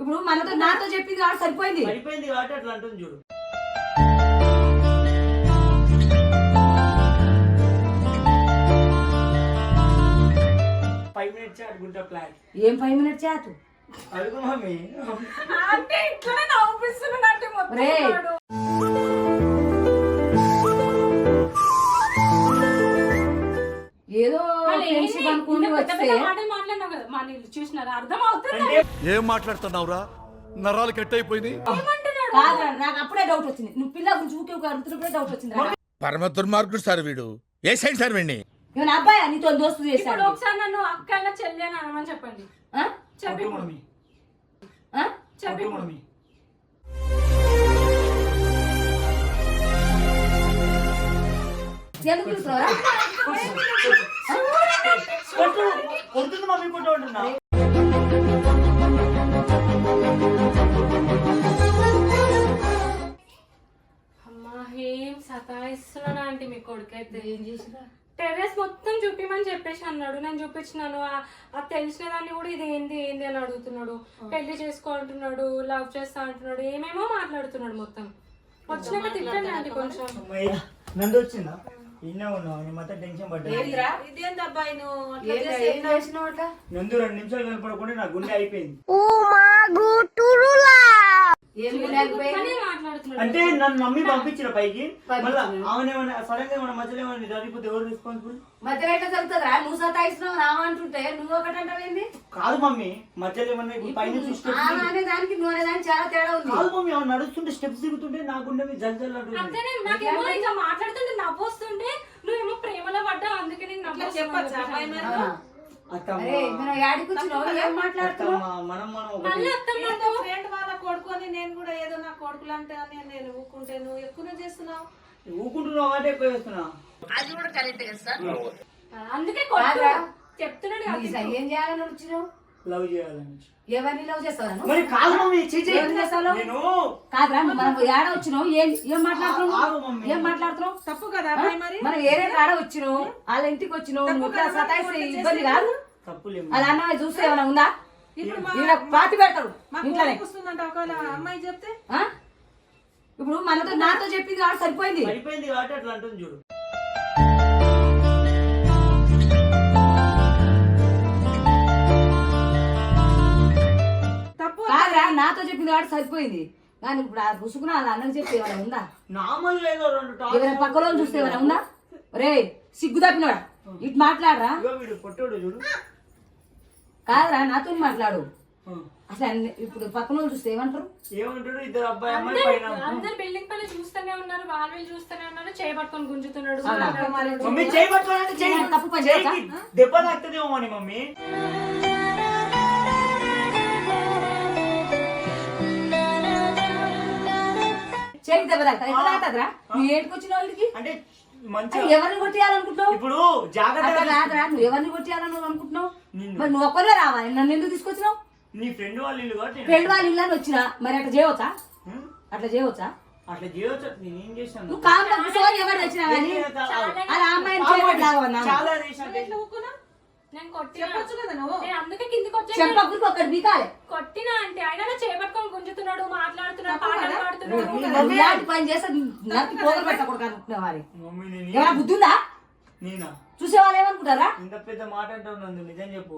ఇప్పుడు మనతో నాతో చెప్పింది కాబట్టి సరిపోయింది. సరిపోయింది కాబట్టి అట్లా అంటుంది చూడు. ఫైవ్ మినిట్స్ అడుగుంటా ప్లాన్ ఏం ఫైవ్ మినిట్స్ చేతు అడుగు మమ్మీ. అంటే ఇట్లనే నవ్వుపిస్తున్నాడు అంటే మొత్తం ఏంది? ఫ్రెండ్షిప్ వస్తే చూసినారా అర్థం అవుతుంది ఏం మాట్లాడుతున్నావురా నరాలు కట్ అయిపోయింది ఏమంటున్నాడు కాదు నాకు అప్పుడే డౌట్ వచ్చింది నువ్వు పిల్ల గురించి ఊకే ఊకే అడుగుతున్నప్పుడే డౌట్ వచ్చింది రా. పరమ దుర్మార్గుడు సార్ వీడు ఏ సైడ్ సార్ వీడిని అబ్బాయి నీతో దోస్తు ఇప్పుడు చేశాడు ఒకసారి నన్ను అక్క అయినా చెల్లి అని అనమని చెప్పండి ఆ? చెప్పి ఆ? చెప్పి ఎందుకు పిలుస్తున్నావురా? కొడుతుంది మమ్మీ అమ్మా ఏం సతాయిస్తున్నానా అంటే మీ కొడుకైతే? ఏం చేసినా టెర్రస్ మొత్తం చూపిమని చెప్పేసి అన్నాడు. నేను చూపించినాను. ఆ- ఆ తెలిసిన దాన్ని కూడా ఇది ఏంది ఏంది అని అడుగుతున్నాడు. పెళ్ళి చేసుకో అంటున్నాడు లవ్ చేస్తా అంటున్నాడు ఏమేమో మాట్లాడుతున్నాడు మొత్తం. వచ్చినాక తిట్టండి అంటే కొంచెం. అమ్మయ్య, నందు వచ్చిందా ఇన్నే ఉన్నావు నేను మొత్తం టెన్షన్ పడ్డా నువ్వు? నందు రెండు నిమిషాలు కనపడకుండా నా గుండె అయిపోయింది ఏం లేకపోయింది కానీ మాట్లాడుతున్నాడు అంటే నన్ను నమ్మి పంపించిన పైకి. మళ్ళీ ఆమె ఏమన్నా సడన్గా ఏమన్నా మధ్యలో ఏమన్నా జరిగిపోతే ఎవరు రెస్పాన్సిబుల్ మధ్య ఎట్లా జరుగుతుందిరా? నువ్వు సతాయిస్తున్నావు రావా అంటుంటే నువ్వు ఒకటి అంటావేంది కాదు మమ్మీ మధ్యలో ఏమన్నా ఇప్పుడు పైన అనే దానికి నువ్వు అనే దానికి చాలా తేడా ఉంది. కాదు మమ్మీ ఆమె నడుస్తుంటే స్టెప్స్ దిగుతుంటే నా గుండె మీద జల్ జల్ నాకేమో ఇంకా మాట్లాడుతుంటే నవ్వు వస్తుంటే నువ్వేమో ప్రేమలో పడ్డా అందుకే నేను చెప్పొచ్చా? ఫ్రెండ్ వాళ్ళ కొడుకొని నేను కూడా ఏదో నా కొడుకులు అంటే అని నేను ఊకుంటే నువ్వు ఎక్కువ చేస్తున్నావు? ఊకుంటున్నావు అంటే ఎక్కువ వేస్తున్నా అందుకే కొట్టు కాదురా. చెప్తున్నాడు ఏం చేయాలని వచ్చినావు? లవ్ చేయాలని ఎవరిని లవ్ చేస్తావు? నువ్వు? మరి కాదు మమ్మీ చీచి ఏం చేస్తావు? నేను కాదురా మనం ఏడ వచ్చినావు? ఏం ఏం ఆగు మాట్లాడుతున్నావు మమ్మీ. ఏం మాట్లాడుతున్నావు? తప్పు కదా మరి. మనం ఏరే కాడ వచ్చినావు? వాళ్ళ ఇంటికి వచ్చినావు? నువ్వు ఇట్లా సతాయిస్తే ఇబ్బంది కాదు? అలా అన్న చూస్తే ఏమైనా ఉందా? ఇప్పుడు పాతి ఇంట్లోనే. వస్తుందంట ఒకవేళ అమ్మాయి చెప్తే? ఇప్పుడు మనతో నాతో చెప్పింది కాబట్టి సరిపోయింది. సరిపోయింది కాబట్టి అట్లా అంటుంది చూడు. నాతో చెప్పింది కాబట్టి సరిపోయింది. కానీ ఇప్పుడు ఆ రుసుకున్న వాళ్ళ అన్నకి చెప్పి ఏమైనా ఉందా? రెండు ఎవరైనా పక్కలో చూస్తే ఏమైనా ఉందా? రే సిగ్గు తప్పినోడా? ఇటు మాట్లాడరా? ఇగో వీడు పొట్టోడు చూడు. కాదురా నాతో మాట్లాడు. అసలు అన్ని- ఇప్పుడు పక్కన వాళ్ళు చూస్తే ఏమంటారు? ఏమంటాడు? ఇద్దరు అబ్బాయి అమ్మాయి పైన అందరు బిల్డింగ్ పైన చూస్తూనే ఉన్నారు వాళ్ళు వీళ్ళు చూస్తూనే ఉన్నారు చేయబట్టుకొని గుంజుతున్నాడు మమ్మీ చేయి పట్టుకోవాలంటే చేయి. నేను తప్పు పని చేస్తా? దెబ్బ తాకుతుందేమో అని మమ్మీ. చేయి దెబ్బ తాగుతా ఎట్లా తాగుతుందిరా నువ్వు ఏటికి వచ్చిన వాళ్ళకి? అంటే ఎవరిని కొట్టేయాలనుకుంటున్నావు ఇప్పుడు అట్లా జాగ్రత్తగా కాదురా నువ్వు ఎవరిని కొట్టేయాలని నువ్వు అనుకుంటున్నావు. మరి నువ్వు ఒక్కరే రావాలి నన్ను ఎందుకు తీసుకొచ్చినావు? నీ ఫ్రెండ్ వాళ్ళ ఇల్లు కాబట్టి ఫ్రెండ్ వాళ్ళ ఇల్లు వచ్చినా. మరి అట్లా చేయవచ్చా? అట్లా చేయవచ్చా? అట్లా నేనేం చేశాను? నువ్వు కూర్చొని ఎవరు వచ్చినా కానీ అలా అమ్మాయిని చాలా చేసిన నేను కొట్టినా. చెప్పొచ్చు కదా నువ్వు? నేను అందుకే కిందికి వచ్చాను చెంపకురికి ఒకటి బీకాలి కొట్టినా అంటే ఆయన చేపట్టుకొని గుంజుతున్నాడు మాట్లాడుతున్నాడు పాటలు పాడుతున్నాడు. నువ్వు ఇలాంటి పని చేస్తే నరికి పోగలు పెట్టకూడదు అనుకుంటున్నావు మరి మమ్మీ నేను ఏమైనా బుద్ధి ఉందా? నేనా? చూసే వాళ్ళు ఏమనుకుంటారా? ఇంత పెద్ద మాట అంటావు నందు నిజం చెప్పు.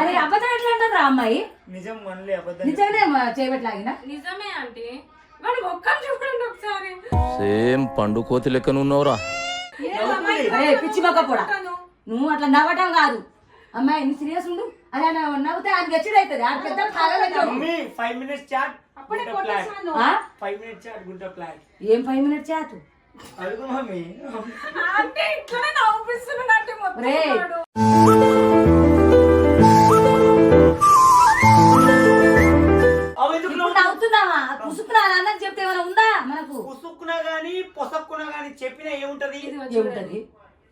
అరే అబద్ధం ఎట్లా అంటారా అమ్మాయి? నిజం మనలే అబద్ధం నిజంగానే చేయబెట్టలాగినా నిజమే అంటే వాడు ఒక్కరు చూడండి ఒకసారి. సేమ్ పండు కోతి లెక్కన ఉన్నావురా పిచ్చి మొక్క కూడా. నువ్వు అట్లా నవ్వటం కాదు. అమ్మాయి నీ సీరియస్ ఉండు. అలా నవ్వు- నవ్వుతే ఆయన గచ్చిడు అవుతుంది ఆడ పెద్ద మమ్మీ ఫైవ్ మినిట్స్ చాట్ అప్పుడే గుంట ప్లాన్ కొట్టేసాను ఆ? ఫైవ్ మినిట్స్ చాట్ గుంట ప్లాన్ ఏం ఫైవ్ మినిట్స్ అడుగు మమ్మీ. అంటే ఇట్లనే మొత్తం చెప్తే ఏమైనా ఉందా మనకు? పుసుక్కున్నా గానీ పొసక్కున్నా గానీ చెప్పినా ఏముంటది? ఏముంటది?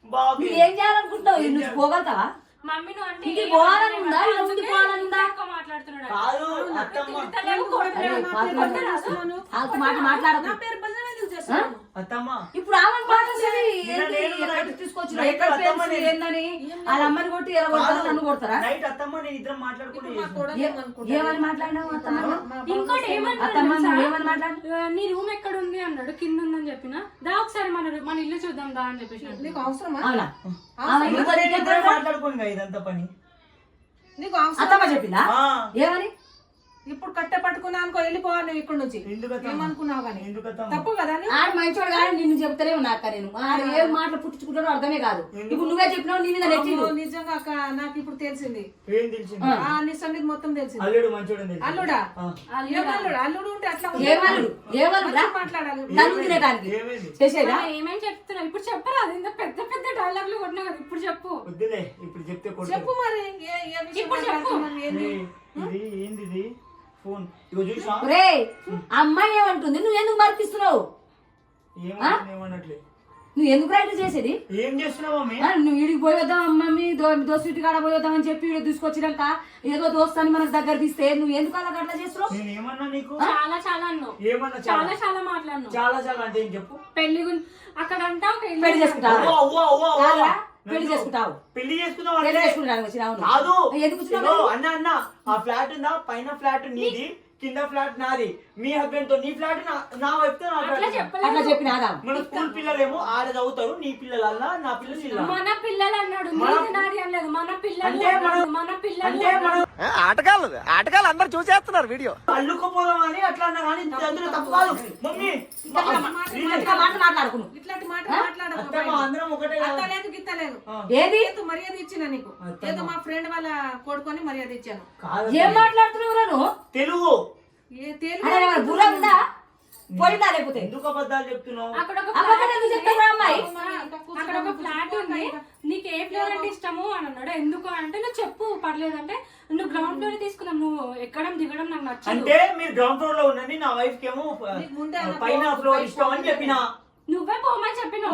నువ్వు ఏం చేయాలనుకుంటున్నావు? ఈ నుంచి పోగలుగుతావా? మమ్మీ నువ్వు అంటే ఇంటికి ఏం పోవాలని ఉందా? ఉండి పోవాలని ఉందా? మాట్లాడుతున్నాడు. కాదు అత్తమ్మ. మాట మాట్లాడకు ఇప్పుడు ఆమె ఏందని? వాళ్ళ అమ్మని కొట్టి ఎలా కొడతారు. నన్ను కొడతారా? ఏమని మాట్లాడినావు ఇంకోటి నీ రూమ్ ఎక్కడ ఉంది అన్నాడు. కింద ఉందని చెప్పిన? దా ఒకసారి మన మన ఇల్లు చూద్దాం దా అని చెప్పేసి నీకు అవసరమా? ఎక్కడ? మాట్లాడుకోండి ఇదంతా పని. నీకు అవసరం అత్తమ్మ చెప్పిందా ఏమని? ఇప్పుడు కట్టె పట్టుకున్నా అనుకో వెళ్ళిపోవాలి నువ్వు ఇక్కడ నుంచి? ఏమనుకున్నావు కానీ? తప్పు కదా? ఆడు మంచోడు కానీ నిన్ను చెప్తలేవు నాకు నేను. ఆడు ఏం మాటలు పుట్టించుకుంటాడో అర్థమే కాదు. ఇప్పుడు నువ్వే చెప్పినావు నీ మీద నిజంగా అక్క నాకు ఇప్పుడు తెలిసింది. ఏం తెలిసింది? ఆ. నీ సంగతి మొత్తం తెలిసింది. అల్లుడు. అల్లుడా? అల్లుడు? అల్లుడు ఉంటే అట్లా ఏమలుడు రా మాట్లాడాలి. చేసేదా? ఏమేం చెప్తున్నావు? ఇప్పుడు చెప్పరా? అది ఇంత పెద్ద పెద్ద డైలాగులు కొట్టినా కదా ఇప్పుడు చెప్పు. ఇప్పుడు చెప్తే కొట్టు. చెప్పు మరి ఇప్పుడు చెప్పు. ఏంది? ఫోన్. ఇగో చూసా రే అమ్మాయి ఏమంటుంది? నువ్వు ఎందుకు మరిపిస్తున్నావు? నువ్వు ఎందుకు రైట్ చేసేది? ఏం చేస్తున్నావు నువ్వు వీడికి పోయొద్దాం మమ్మీ దో దోస్తు కాడ పోయొద్దాం అని చెప్పి వీడు తీసుకొచ్చినాక ఏదో దోస్తాన్ని మనకు దగ్గర తీస్తే నువ్వు ఎందుకు అలా గట్లా చేస్తున్నావు? నేను ఏమన్నా నీకు? చాలా చాలా అన్నావు. ఏమన్నా చాలా? చాలా చాలా మాట్లాడినావు. చాలా చాలా అంటే ఏం చెప్పు? పెళ్ళి అక్కడ అంటావు ఒక ఇల్లు పెళ్ళి చేసుకుంటావు? పెళ్ళి చేసుకుంటావు పెళ్ళి చేసుకుంటాను వచ్చినావు కాదు. ఎందుకు అన్న అన్న ఆ ఫ్లాట్ ఉందా? పైన ఫ్లాట్ నీది. కింద ఫ్లాట్ నాది. మీ హస్బెండ్తో నీ ఫ్లాట్ నా నా వైపుతో నా అట్లా ఫ్లాట్ చెప్పలేదు. అట్లా చెప్పినాదా మన స్కూల్ పిల్లలేమో ఆడ చదువుతారు నీ పిల్లలల్లా నా పిల్లలు మన పిల్లలు అన్నాడు. మన- నీది నాది అనలేదు. మన పిల్లలు మనం- పిల్లలు మనం ఆటగాళ్ళు ఆటగాళ్ళు అందరు చూసేస్తున్నారు వీడియో. అల్లుకోపోదాం అని అట్లా అన్నా కానీ అందులో తప్పు కాదు. మమ్మీ ఇంకా మాట మాట్లాడుకును. ఇట్లాంటి మాట. అందరం ఒకటే అత్త కాదు. లేదు గిత్త లేదు ఏది? ఏదో మర్యాద ఇచ్చిన నీకు. ఏదో మా ఫ్రెండ్ వాళ్ళ కొడుకొని మర్యాద ఇచ్చాను. ఏం మాట్లాడుతున్నావు తెలుగు. బుర్ర ఉందా? పోయిందా లేకపోతే? ఎందుకు అబద్ధాలు చెప్తున్నావు. అక్కడ ఒక అబద్ధాలు ఎందుకు ఉంది. చెప్తావురా అమ్మాయి? అక్కడ ఒక ఫ్లాట్ ఉంది. నీకు ఏ ఫ్లోర్ అంటే ఇష్టము అని అన్నాడు. ఎందుకు అంటే నువ్వు చెప్పు పర్లేదు. అంటే నువ్వు గ్రౌండ్ ఫ్లోర్ తీసుకున్నాం నువ్వు ఎక్కడం దిగడం నాకు నచ్చదు. అంటే మీరు గ్రౌండ్ ఫ్లోర్లో ఉండండి నా వైఫ్కి ఏమో నీకు ముందే ఆ, అన్న పైన ఫ్లోర్ ఇష్టం అని చెప్పిన. నువ్వే పోమని చెప్పినావు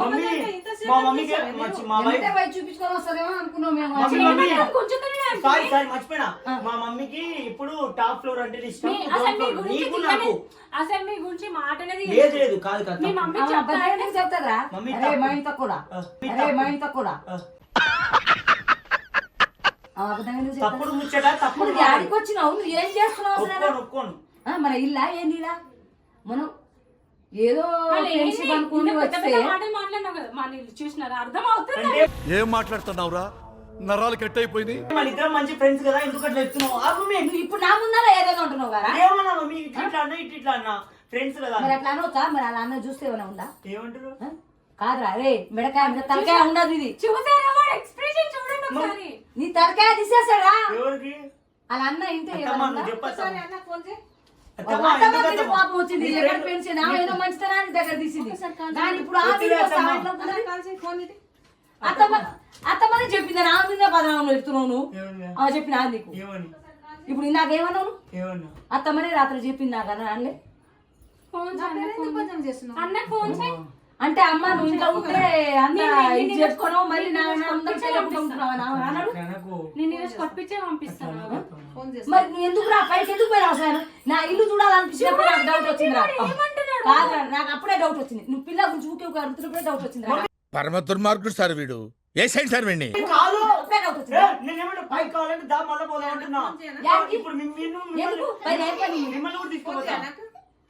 మా మమ్మీకి? మా వైఫ్ పోయి చూపించుకొని వస్తారేమో అనుకున్నావు మేము మమ్మీ, చేయమని మమ్మీ. గుంజుతూనే ఉంది. సారీ సారీ మర్చిపోయినా మా మమ్మీకి ఇప్పుడు టాప్ ఫ్లోర్ అంటే ఇష్టం మీ- అసలు గురించి నీకు తిట్టనే- నాకు అసలు మీ గురించి మాట అనేది లేదు లేదు కాదు కాదు మీ తప్పు. మమ్మీ ఆమె చెప్తా అబద్ధాలు ఎందుకు చెప్తారా మమ్మీ అరే తప్పు. మా ఇంట్లో కూడా ఆ, మీ అరే తప్పు. మా ఇంట్లో కూడా ఆ, ఆ అబద్ధం ఎందుకు తప్పుడు చెప్తారు? ముచ్చట తప్పుడు నువ్వు యాడికి వచ్చినావు నువ్వు ఏం చేస్తున్నావు అసలు? ఒప్పుకోను ఒప్పుకోను ఆ, మన ఇల్లా ఏంది ఇలా మనం ఏదో? ఫ్రెండ్షిప్ అనుకుని వస్తే ఏం మాట్లాడుతున్నావురా? నరాలు కట్ అయిపోయినాయి మన ఇద్దరం మంచి ఫ్రెండ్స్ కదా ఎందుకు అట్లా చెప్తున్నావు? ఆగు మీ నువ్వు ఇప్పుడు నా ముందర ఏదేదో అంటున్నావు కదా ఏమన్నా మమ్మీ ఇట్లా ఇట్లా అన్నా ఇట్లా ఇట్లా అన్నా. ఫ్రెండ్స్ కదా. మరి అట్లా మరి అలా అన్న చూస్తే ఏమైనా ఉందా? ఏమంటారు? కాదురా రే మెడకాయ మీద తలకాయ ఉండదు ఇది. చూసారా వాడు? ఎక్స్ప్రెషన్ చూడండి ఒకసారి. నీ తలకాయ తీసేస్తాడా ఎవరికి? అలా అన్న ఒకసారి అన్న ఫోన్ చేయి. కోపం వచ్చింది. ఎక్కడ పెన్షన్ ఆమె ఏదో మంచితనాన్ని దగ్గర తీసింది. దాని ఇప్పుడు అత్తమ్మ. అత్తమ్మనే చెప్పింది నా మీద పదనామం చెప్తున్నావు చెప్పిన నీకు. ఇప్పుడు? ఏమన్నా? అత్తమ్మనే రాత్రి చెప్పింది నాకు అన్న అనలే ఫోన్ అన్న అంటే అమ్మ నువ్వు ఇంట్లో ఉంటే అంత ఇది చెప్పుకోను మళ్ళీ నా అందరం అన్నాడు. నేను ఈరోజు కొట్టించే పంపిస్తాను. మరి నువ్వు ఎందుకు రా? పైకి ఎందుకు పోయినావు అసలు నా ఇల్లు చూడాలనిపించినప్పుడు నాకు డౌట్ వచ్చింది రా కాదు నాకు అప్పుడే డౌట్ వచ్చింది. నువ్వు పిల్ల గురించి ఊకే ఊకే అడుగుతున్నప్పుడే డౌట్ వచ్చింది రా పరమ దుర్మార్గుడు సార్ వీడు. ఏ సైడ్ సార్ వీడిని? కాదు అప్పుడే డౌట్ వచ్చింది. ఏ, నేనేమంటా పైకి కావాలంటే దా మళ్ళీ పోదాం అంటున్నా. యాడికి? ఇప్పుడు మీ- మీరు ఎందుకు? మిమ్మల్ని- పైన ఏం పని? మిమ్మల్ని కూడా తీసుకుపోతా. నాకు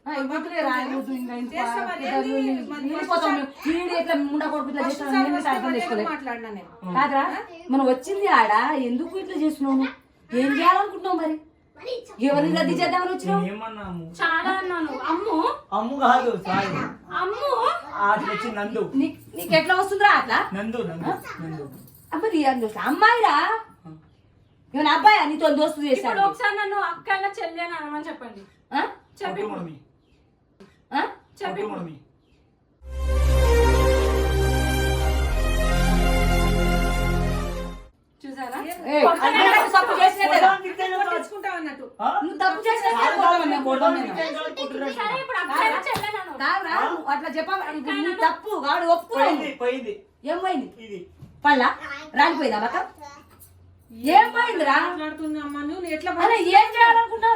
ఆ, ఇవ్వకులే రా, ఇవ్వద్దు ఇంకా ఇంత చేస్తా మరి, పెద్ద ఏంది? వీళ్ళు- మరి వీళ్ళు ఫస్ట్ పోతాం మేము. వీడు ఇట్లా ముండ కొడుకు ఇట్లా ఫస్ట్ చేస్తాను సారి నేను వస్తే అర్థం మరి చేసుకోలేదు ఏమని మాట్లాడినా నేను? కాదురా మనం వచ్చింది ఆడ. ఎందుకు ఇట్లా చేస్తున్నావు నువ్వు? ఏం చేయాలనుకుంటున్నావు మరి? ఎవరిని రద్దు చేద్దామని వచ్చినావు? ఏమన్నాము చాలా అన్నాను. అమ్ము. అమ్ము కాదు సారీ అమ్ము. అట్లా వచ్చి నందు. నీకు ఎట్లా వస్తుందిరా అట్లా? నందు నందు నందు. అబ్బాయి అని చూస్తా అమ్మాయిరా? ఏమైనా అబ్బాయి? నీతో దోస్తు చేశాడు. ఒకసారి నన్ను అక్క అయినా చెల్లి అని అనమని చెప్పండి. ఆ? చెప్పి మమ్మీ. ఆ? చెప్పి మమ్మీ. చూసారా నువ్వు తప్పు చేసినట్టే అన్నట్టు. తప్పు చేసినట్టే అట్లా తప్పు వాడు పోయింది పోయింది. ఏం పోయింది? ఇది. పళ్ళ? రాలిపోయిందా బక్క? ఏం పోయిందిరా? మాట్లాడుతున్నామ్మా నువ్వు ఎట్లా అరే ఏం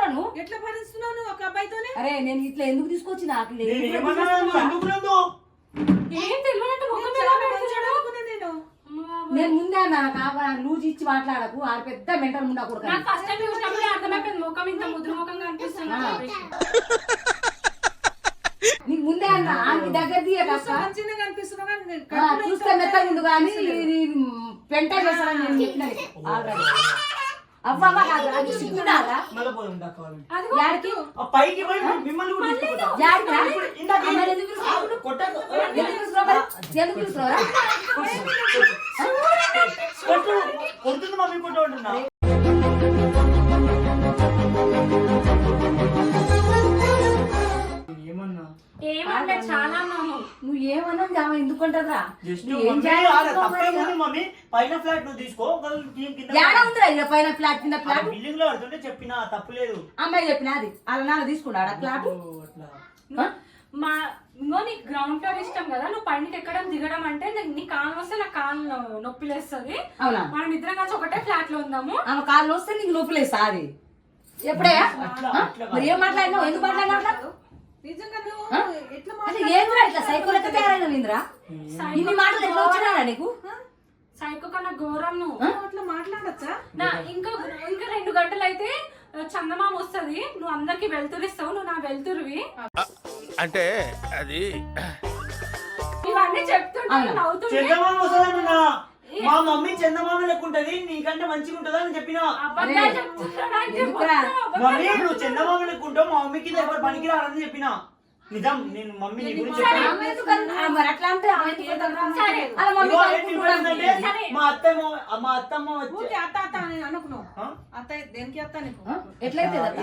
నువ్వు? ఎట్లా భరిస్తున్నావు నువ్వు ఒక అబ్బాయితోనే? అరే నేను ఇట్లా ఎందుకు తీసుకొచ్చినా? ఎందుకు లేదు? ఏం తెలియనట్టు ముఖం నేను ముందే అన్నా లూజ్ ఇచ్చి మాట్లాడకు. ఆ పెద్ద మెంటల్ ముండా నాకు కొడుకు ఫస్ట్ టైం చూసినప్పుడే అర్థమైపోయింది. ముఖం ఇంత ముద్ర ముఖంగా అనిపిస్తుంది ఆ. నీకు. ముందే అన్నా ఆమె దగ్గర తీయక చూస్తే మంచిగా కనిపిస్తున్నావు కానీ పెంట చేస్తానని నేను చెప్పిన నీకు already. అవ్వ అవ్వ కాదు అది సిగ్గునారా మళ్ళా పోదాం దా కావాలి. అదిగో యాడికి ఆ పైకి పోయి మిమ్మల్ని కూడా తీసుకుపోతా. యాడికి రా? ఇప్పుడు ఇందాక అమ్మ, ఎందుకు పిలుస్తున్నావు? ఆవిడ కొట్టాక ఎందుకు పిలుస్తున్నావు మరి? ఎందుకు పిలుస్తున్నావురా? కొట్టు కొడుతుంది మమ్మీ కొట్టు అంటున్నా ఏమంటే చాలా అన్నాను నువ్వు ఏమన్నా ఆమె ఎందుకు అంటారా జస్ట్ నువ్వు ఏం మమ్మీ, పైన ఫ్లాట్ నువ్వు తీసుకో ఏడ ఉందిరా ఇలా పైన ఫ్లాట్ కింద ఫ్లాట్? బిల్డింగ్లో పడుతుంటే చెప్పినా తప్పులేదు అమ్మాయి చెప్పిన అది? వాళ్ళ నాన్న తీసుకున్నాడు ఫ్లాట్? మా ఇంకో నీకు గ్రౌండ్ ఫ్లోర్ ఇష్టం కదా నువ్వు పైనకి ఎక్కడం దిగడం అంటే నీ- నీ కాలు వస్తే నా కాలు నొప్పి లేస్తుంది. అవునా? మనం ఇద్దరం కలిసి ఒకటే ఫ్లాట్లో ఉందాము. ఆమె కాళ్ళు వస్తే నీకు నొప్పులేసా అది. ఎప్పుడే ఏం మాట్లాడినావు? ఎందుకు మాట్లాడినావు సైకో కన్నా ఘోరం నువ్వు. అట్లా మాట్లాడచ్చా? ఇంకా ఇంకా రెండు గంటలు అయితే ఆ, చందమామ వస్తది. నువ్వు అందరికి వెళ్తురిస్తావు నువ్వు నా వెళ్తురువి. అంటే అది ఇవన్నీ చెప్తుంటే? నవ్వుతుంటే మా మమ్మీ చందమామ లెక్క ఉంటది నీకంటే మంచిగా ఉంటదా అని చెప్పినా. మమ్మీ నువ్వు చందమామ లెక్క ఉంటావు మా మమ్మీ కింద ఎవరు పనికి రారని చెప్పినా. నిజం నేను మమ్మీ నీ గురించి. మా అత్తమ్మ మా అత్తమ్మ వచ్చి అత్త అత్త అని అనుకున్నావు? అత్త దేనికి అత్త నీకు? ఎట్లయితే అత్త?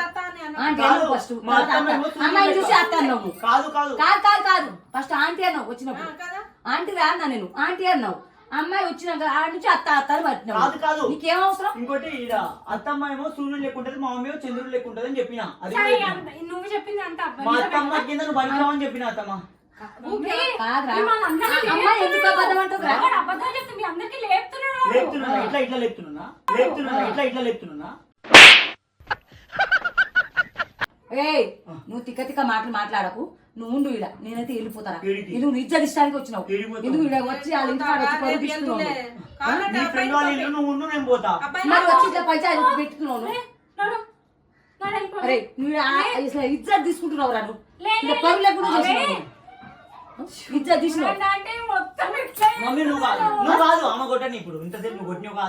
అత్త అని కాదు, ఫస్ట్ మా అత్తమ్మ అత్త. చూసి అత్త అన్నావు కాదు కాదు. కాదు కాదు కాదు. ఫస్ట్ ఆంటీ అన్నావు వచ్చినప్పుడు. ఆ, కదా? ఆంటీ రా అన్నా నేను. ఆంటీ అన్నావు. అమ్మాయి వచ్చినాక ఆడ నుంచి అత్త అత్త అని పట్టినావు. కాదు, కాదు. నీకేం అవసరం? ఇంకోటి ఈడ అత్తమ్మ ఏమో సూర్యుడు లెక్క ఉంటది మా మమ్మీ ఏమో చంద్రుడు లెక్క ఉంటది అని చెప్పిన. అది సరే, కూడా చెప్పిన. అంత- నువ్వు చెప్పింది అంత మా అత్తమ్మ కింద నువ్వు పనికిరావని చెప్పిన అత్తమ్మ. కాదురా మిమ్మల్ని అందరినీ అమ్మాయి ఎందుకు అబద్ధం అంటుందిరా వాడు అబద్ధాలు చెప్తే మీ అందరికీ లేపుతున్నాడు? వాడు. లేపుతున్నా ఇట్లా ఇట్లా లేపుతున్నా లేపుతున్నా ఇట్లా ఇట్లా లేపుతున్నా ఏయ్ నువ్వు తిక్క తిక్క మాటలు మాట్లాడకు. నువ్వు ఉండు ఈడ. నేనైతే వెళ్ళిపోతాను? ఇది నువ్వు నిజ ఇష్టానికి వచ్చినావు? ఎందుకు ఈడ వచ్చి వాళ్ళ ఇంటి వచ్చి పంచాయతీ పెట్టుకున్నావు. అరే నువ్వు ఇజ్జత్ తీసుకుంటున్నావు రా నువ్వు? మమ్మీ నువ్వు కాదు. నువ్వు కాదు. అమ్మ కొట్టని ఇప్పుడు. ఇంతసేపు నువ్వు కొట్టిన ఒక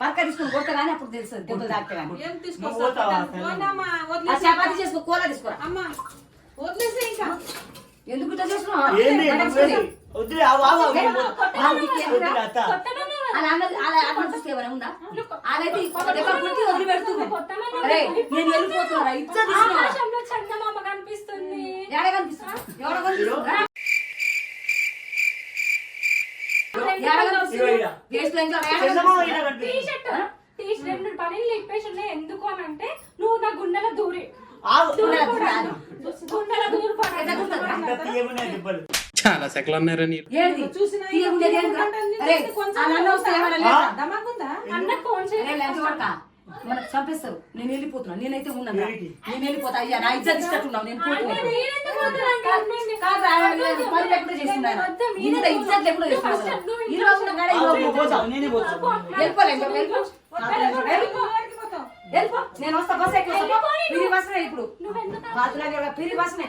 పరక తీసుకుని కొడతా కానీ అప్పుడు దెబ్బలు తాకితే చపాతి చేసుకో కూర తీసుకోరా. ఎందుకు ఇట్లా చేస్తున్నావు? అలా అలా చూస్తే ఏమైనా ఉందా? నేను వెళ్ళిపోతున్నా చందమామ కనిపిస్తుంది. ఎక్కడ ఎవడ కనిపిస్తుందా? రెండు పనులు ఉన్నాయి ఎందుకు అని అంటే నువ్వు నా గుండెల దూరి. గుండెల దూరి చాలా సెకలు పడక మనకు చంపేస్తారు నేను వెళ్ళిపోతున్నా. నేనైతే ఉన్నాను? నేను వెళ్ళిపోతా. అయ్యా నా ఇజ్జత్ ఇష్టట్టున్నావు నేను పోతున్నా ఇజ్జత్ లేకుండా ఈ రోజు నేనే వస్తా. బస్ ఎక్కి వస్తా. పిరి బస్సునే ఇప్పుడు. బాతులాగే పిరి బస్సునే